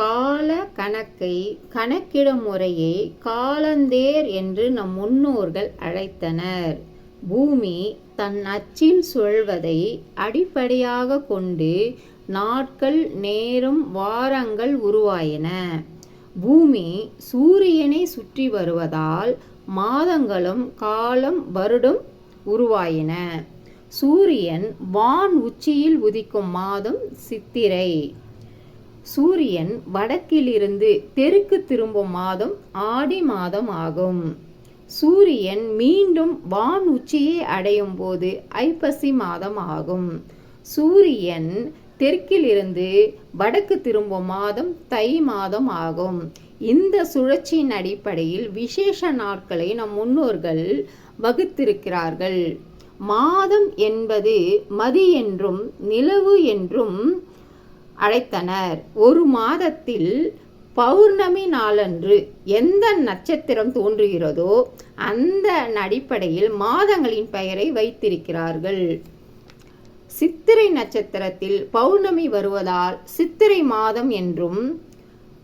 கால கணக்கை கணக்கிடும் முறையை காலந்தேர் என்று நம் முன்னோர்கள் அழைத்தனர். பூமி தன் அச்சில் சுழல்வதை அடிப்படையாக கொண்டு நாட்கள் நேரம் வாரங்கள் உருவாயின. பூமி சூரியனை சுற்றி வருவதால் மாதங்களும் காலம் வருடம் உருவாயின. சூரியன் வான் உச்சியில் உதிக்கும் மாதம் சித்திரை. சூரியன் வடக்கிலிருந்து தெற்கு திரும்பும் மாதம் ஆடி மாதம் ஆகும் சூரியன் மீண்டும் வான் உச்சியை அடையும் போது ஐப்பசி மாதம் ஆகும் சூரியன் தெற்கிலிருந்து வடக்கு திரும்பும் மாதம் தை மாதம் ஆகும் இந்த சுழற்சியின் அடிப்படையில் விசேஷ நாட்களை நம் முன்னோர்கள் வகுத்திருக்கிறார்கள். மாதம் என்பது மதி என்றும் நிலவு என்றும் அழைத்தனர். ஒரு மாதத்தில் பௌர்ணமி நாளன்று எந்த நட்சத்திரம் தோன்றுகிறதோ அந்த அடிப்படையில் மாதங்களின் பெயரை வைத்திருக்கிறார்கள். சித்திரை நட்சத்திரத்தில் பௌர்ணமி வருவதால் சித்திரை மாதம் என்றும்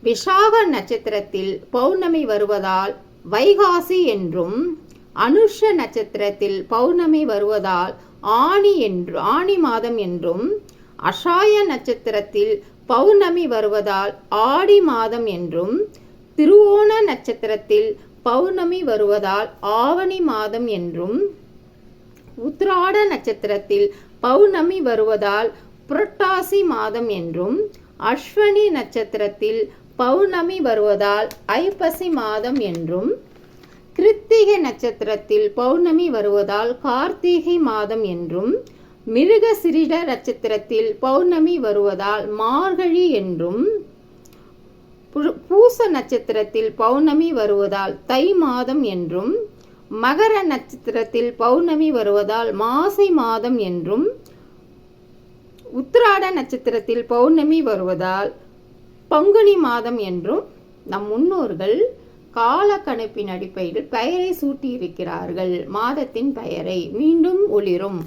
விஷாக நட்சத்திரத்தில் பௌர்ணமி வருவதால் வைகாசி என்றும் அனுஷ நட்சத்திரத்தில் பௌர்ணமி வருவதால் ஆணி என்று ஆணி மாதம் என்றும் அஷாய நட்சத்திரத்தில் பௌர்ணமி வருவதால் ஆடி மாதம் என்றும் திருவோண நட்சத்திரத்தில் பௌர்ணமி வருவதால் ஆவணி மாதம் என்றும் உத்ராட நட்சத்திரத்தில் பௌர்ணமி வருவதால் புரட்டாசி மாதம் என்றும் அஸ்வனி நட்சத்திரத்தில் பௌர்ணமி வருவதால் ஐப்பசி மாதம் என்றும் கிருத்திகை நட்சத்திரத்தில் பௌர்ணமி வருவதால் கார்த்திகை மாதம் என்றும் மிருக சிறிட நட்சத்திரத்தில் பௌர்ணமி வருவதால் மார்கழி என்றும் பூச நட்சத்திரத்தில் பௌர்ணமி வருவதால் தை மாதம் என்றும் மகர நட்சத்திரத்தில் பௌர்ணமி வருவதால் மாசி மாதம் என்றும் உத்திராட நட்சத்திரத்தில் பௌர்ணமி வருவதால் பங்குனி மாதம் என்றும் நம் முன்னோர்கள் கால கணிப்பின் அடிப்படையில் பெயரை சூட்டியிருக்கிறார்கள். மாதத்தின் பெயரை மீண்டும் ஒளிரும்.